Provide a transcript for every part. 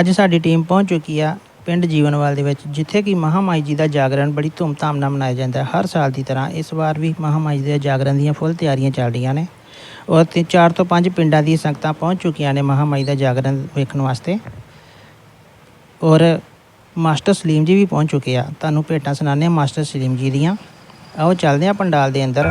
ਅੱਜ ਸਾਡੀ ਟੀਮ ਪਹੁੰਚ ਚੁੱਕੀ ਆ ਪਿੰਡ ਜੀਵਨਵਾਲ ਦੇ ਵਿੱਚ, ਜਿੱਥੇ ਕਿ ਮਹਾਮਾਈ ਜੀ ਦਾ ਜਾਗਰਣ ਬੜੀ ਧੂਮਧਾਮ ਨਾਲ ਮਨਾਇਆ ਜਾਂਦਾ ਹੈ। ਹਰ ਸਾਲ ਦੀ ਤਰ੍ਹਾਂ ਇਸ ਵਾਰ ਵੀ ਮਹਾਮਾਈ ਜੀ ਦੇ ਜਾਗਰਣ ਦੀਆਂ ਫੁੱਲ ਤਿਆਰੀਆਂ ਚੱਲ ਰਹੀਆਂ ਨੇ। ਔਰ ਤੇ 4 ਤੋਂ 5 ਪਿੰਡਾਂ ਦੀਆਂ ਸੰਗਤਾਂ ਪਹੁੰਚ ਚੁੱਕੀਆਂ ਨੇ ਮਹਾਮਾਈ ਦਾ ਜਾਗਰਣ ਵੇਖਣ ਵਾਸਤੇ। ਔਰ ਮਾਸਟਰ ਸਲੀਮ ਜੀ ਵੀ ਪਹੁੰਚ ਚੁੱਕੇ ਆ। ਤੁਹਾਨੂੰ ਭੇਟਾਂ ਸੁਣਾਉਂਦੇ ਆ ਮਾਸਟਰ ਸਲੀਮ ਜੀ ਦੀਆਂ। ਆਓ ਚੱਲਦੇ ਆ ਪੰਡਾਲ ਦੇ ਅੰਦਰ।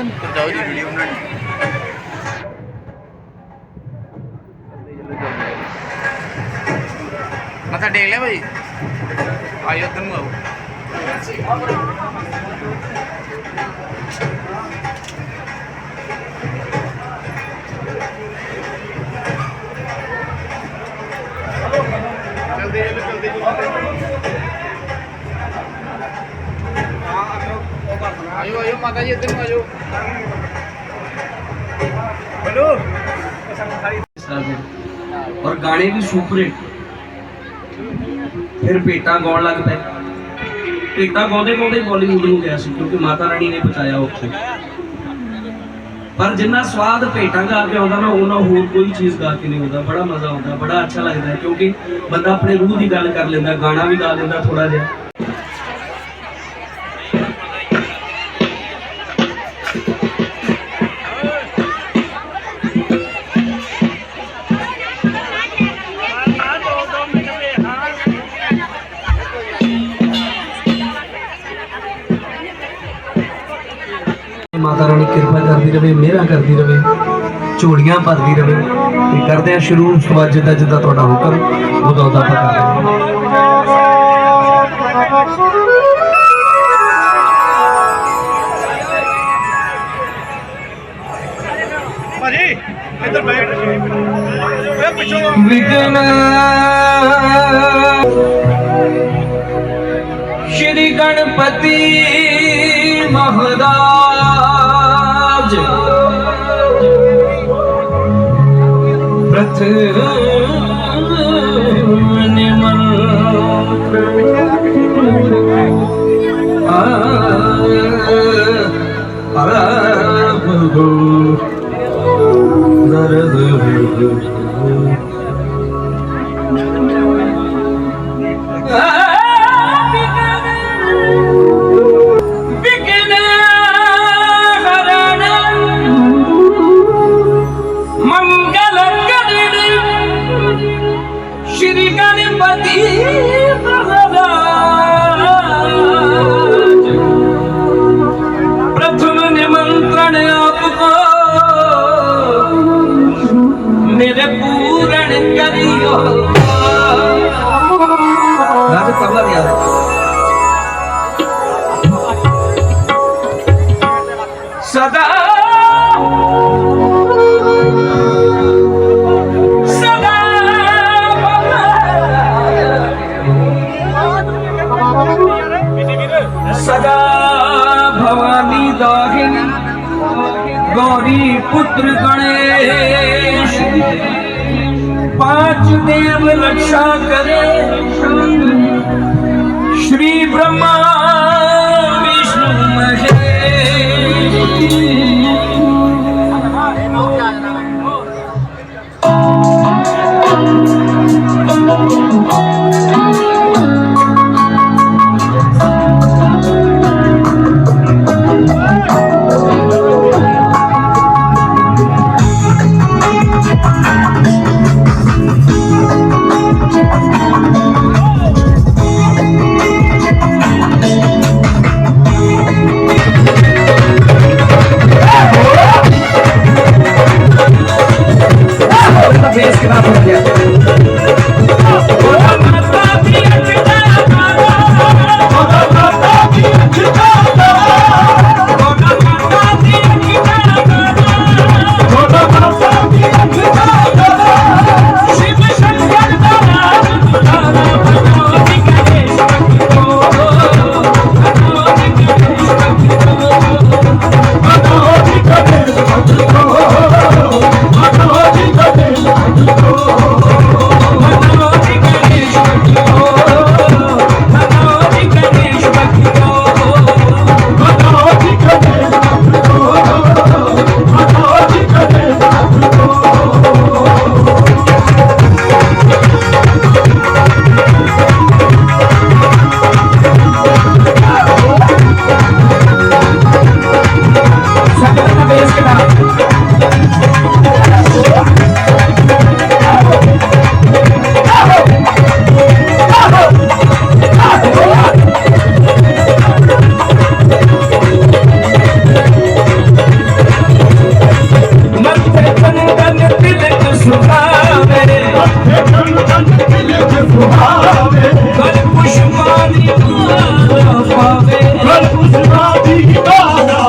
ਇੱਧਰ ਆਓ ਇੱਧਰ ਨੂੰ ਜਾਓ ਜੀ ਵੀਡੀਓ ਬਣਾਣੀ ਮੱਥਾ ਟੇਕ ਲਿਆ ਭਾਈ? ਆਇਓ ਇੱਧਰ ਨੂੰ ਆਓ। ਆਇਓ ਆਇਓ ਮਾਤਾ ਜੀ, ਇੱਧਰ ਨੂੰ ਆਇਓ ਬਲੂ। ਔਰ ਗਾਣੇ ਵੀ ਸੁਪਰ ਹਿੱਟ ਫਿਰ ਪੇਟਾ ਗਾਉਣ ਲੱਗ ਪਏ। ਪੇਟਾ ਗਾਉਂਦੇ ਗਾਉਂਦੇ ਬਾਲੀਵੁੱਡ ਨੂੰ ਗਿਆ ਸੀ, ਕਿਉਂਕਿ ਮਾਤਾ ਰਾਣੀ ਨੇ ਬਚਾਇਆ ਉੱਥੇ। ਪਰ ਜਿੰਨਾ ਸਵਾਦ ਭੇਟਾਂ ਗਾ ਕੇ ਆਉਂਦਾ ਨਾ ਉਹਨਾਂ ਹੋਰ ਕੋਈ ਚੀਜ਼ ਗਾ ਕੇ ਨਹੀਂ ਆਉਂਦਾ ਬੜਾ ਮਜ਼ਾ ਆਉਂਦਾ, ਬੜਾ ਅੱਛਾ ਲੱਗਦਾ ਕਿਉਂਕਿ ਬੰਦਾ ਆਪਣੇ ਰੂਹ ਦੀ ਗੱਲ ਕਰ ਲੈਂਦਾ, ਗਾਣਾ ਵੀ ਗਾ ਲੈਂਦਾ ਥੋੜਾ ਜਿਹਾ। ਰਵੇ ਮਿਹਰਾਂ ਕਰਦੀ ਰਵੇ ਝੋਲੀਆਂ ਭਰਦੀ ਰਵੇ ਤੇ ਕਰਦੇ ਆ ਸ਼ੁਰੂ ਬਾਅਦ ਜਿੱਦਾਂ ਜਿੱਦਾਂ ਤੁਹਾਡਾ ਹੁਕਮ ਉਦੋਂ ਉਦੋਂ ਆਪਾਂ ਕਰਾਂਗੇ ਭਾਜੀ ਇੱਧਰ ਬੈਠ ਓਏ ਪਿੱਛੋਂ ਵਿਗਨ ਸ਼੍ਰੀ ਗਣਪਤੀ ਮਹਾਰਾਜ Oh, ગૌરી પુત્ર ગણેશ પાંચ દેવ રક્ષા કરે. શ્રી બ્રહ્મા વિષ્ણુ મહેશ. ਮੁਸਲਮਾਨੀ ਨਾ ਪਾਵੇ। ਗਲ ਮੁਸਲਮਾਨੀ ਨਾ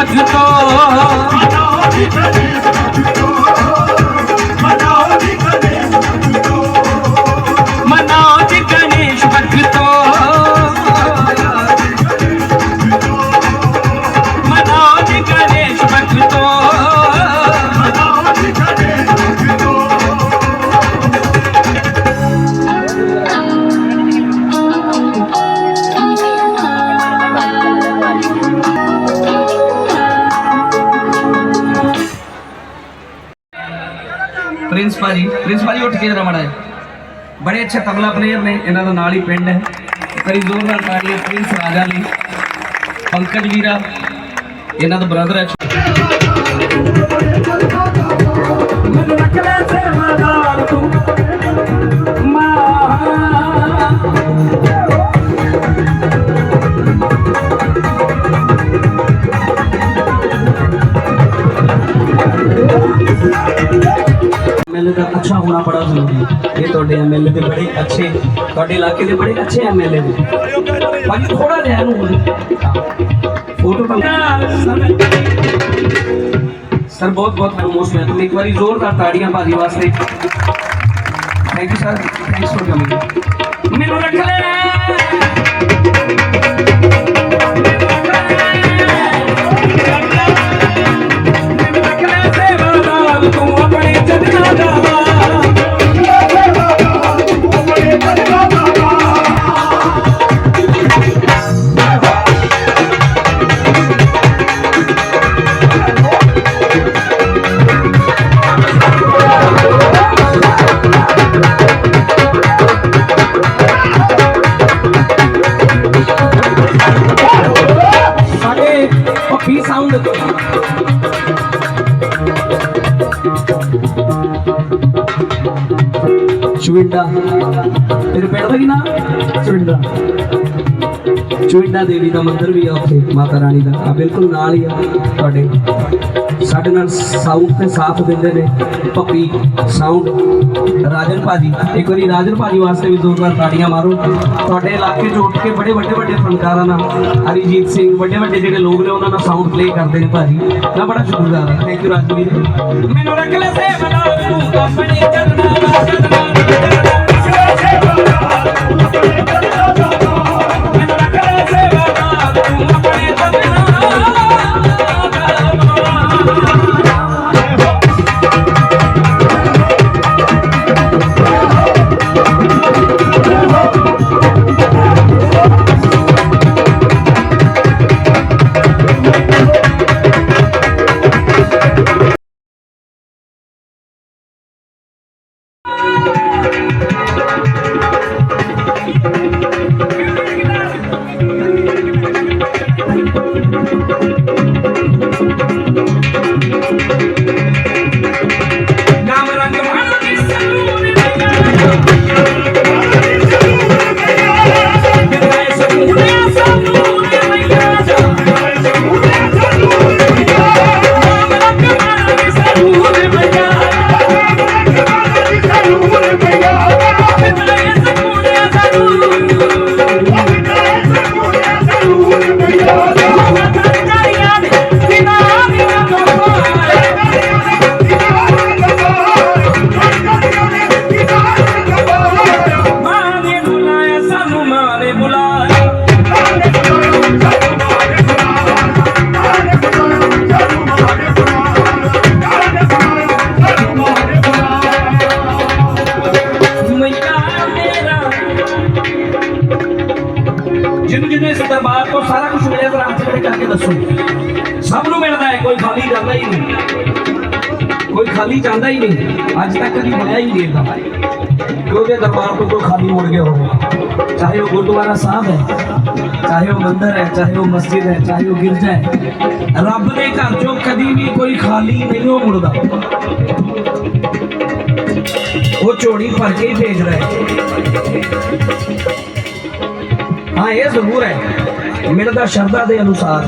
Let's go. ਅੱਛੇ ਤਬਲਾ ਪਲੇਅਰ ਨੇ, ਇਹਨਾਂ ਦਾ ਨਾਲ ਹੀ ਪਿੰਡ ਹੈ। ਇੱਕ ਵਾਰੀ ਜ਼ੋਰਦਾਰ ਤਾੜੀਆਂ ਪ੍ਰਿੰਸ ਰਾਜਾ ਲਈ। ਪੰਕਜ ਵੀਰਾ, ਇਹਨਾਂ ਦਾ ਬ੍ਰਦਰ ਹੈ। ਐਮਐਲਏ ਦਾ ਅੱਛਾ ਹੋਣਾ ਬੜਾ ਜ਼ਰੂਰੀ ਹੈ। ਇਹ ਤੁਹਾਡੇ ਐਮਐਲਏ ਦੇ ਬੜੇ ਅੱਛੇ, ਤੁਹਾਡੇ ਇਲਾਕੇ ਦੇ ਬੜੇ ਅੱਛੇ ਐਮਐਲਏ ਨੇ। ਬਾਕੀ ਥੋੜਾ ਜਿਹਾ ਇਹਨੂੰ ਫੋਟੋ ਤਾਂ ਸਰ ਬਹੁਤ ਬਹੁਤ ਮੋਸਟ ਵੈਲਕਮ ਇੱਕ ਵਾਰੀ ਜ਼ੋਰਦਾਰ ਤਾੜੀਆਂ ਭਾਜੀ ਵਾਸਤੇ। Thank you sir thanks for coming ਮੈਨੂੰ ਰੱਖ ਲੈ। ਚੁਇੰਡਾ ਤੇਰੇ ਪਿੰਡ ਦਾ ਕੀ ਦੇਵੀ ਦਾ ਮੰਦਿਰ ਵੀ ਆ ਉੱਥੇ, ਮਾਤਾ ਰਾਣੀ ਦਾ ਆ ਬਿਲਕੁਲ ਨਾਲ ਹੀ ਆ ਤੁਹਾਡੇ। ਸਾਡੇ ਨਾਲ ਸਾਊਂਡ ਤੇ ਸਾਥ ਦਿੰਦੇ ਨੇ ਪੱਪੀ ਸਾਊਂਡ ਰਾਜਨ ਭਾਜੀ, ਇੱਕ ਵਾਰੀ ਰਾਜਨ ਭਾਜੀ ਵਾਸਤੇ ਵੀ ਜ਼ੋਰਦਾਰ ਤਾੜੀਆਂ ਮਾਰੋ। ਤੁਹਾਡੇ ਇਲਾਕੇ 'ਚ ਉੱਠ ਕੇ ਬੜੇ ਵੱਡੇ ਵੱਡੇ ਫਨਕਾਰਾਂ ਨਾਲ, ਹਰੀਜੀਤ ਸਿੰਘ, ਵੱਡੇ ਵੱਡੇ ਜਿਹੜੇ ਲੋਕ ਨੇ ਉਹਨਾਂ ਨਾਲ ਸਾਊਂਡ ਪਲੇ ਕਰਦੇ ਨੇ ਭਾਜੀ। ਮੈਂ ਬੜਾ ਸ਼ੁਕਰਗੁਜ਼ਾਰ ਹਾਂ। Thank you Rajveer. ਮੈਨੂੰ ਰੱਖ ਲੈ ਸੇ ਬਣਾ ਤੂੰ ਆਪਣੇ ਚਰਨਾਂ ਦਾ ਕੋਈ ਖਾਲੀ ਜਾਂਦਾ ਹੀ ਨਹੀਂ। ਅੱਜ ਤੱਕ ਕਦੀ ਮਿਲਿਆ ਹੀ ਨਹੀਂ ਏਦਾਂ ਕਿ ਉਹਦੇ ਦਰਬਾਰ ਤੋਂ ਕੋਈ ਖਾਲੀ ਮੁੜ ਗਿਆ ਹੋਵੇ। ਚਾਹੇ ਉਹ ਗੁਰਦੁਆਰਾ ਸਾਹਿਬ ਹੈ, ਚਾਹੇ ਉਹ ਮੰਦਿਰ ਹੈ, ਚਾਹੇ ਉਹ ਮਸਜਿਦ ਹੈ, ਚਾਹੇ ਉਹ ਗਿਰਜਾ ਹੈ, ਰੱਬ ਦੇ ਘਰ ਚੋਂ ਕਦੀ ਵੀ ਕੋਈ ਖਾਲੀ ਨਹੀਂ ਉਹ ਮੁੜਦਾ। ਉਹ ਝੋਲੀ ਭਰ ਕੇ ਹੀ ਭੇਜਦਾ ਹੈ। ਹਾਂ, ਇਹ ਜ਼ਰੂਰ ਹੈ। ਮਿਲਦਾ ਸ਼ਰਧਾ ਦੇ ਅਨੁਸਾਰ।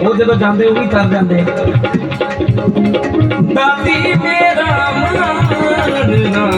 ਉਹ ਜਦੋਂ ਜਾਂਦੇ ਉਹ ਵੀ ਕਰ ਜਾਂਦੇ। ਦਾਦੀ ਮੇਰਾ ਮਨ ਨਾ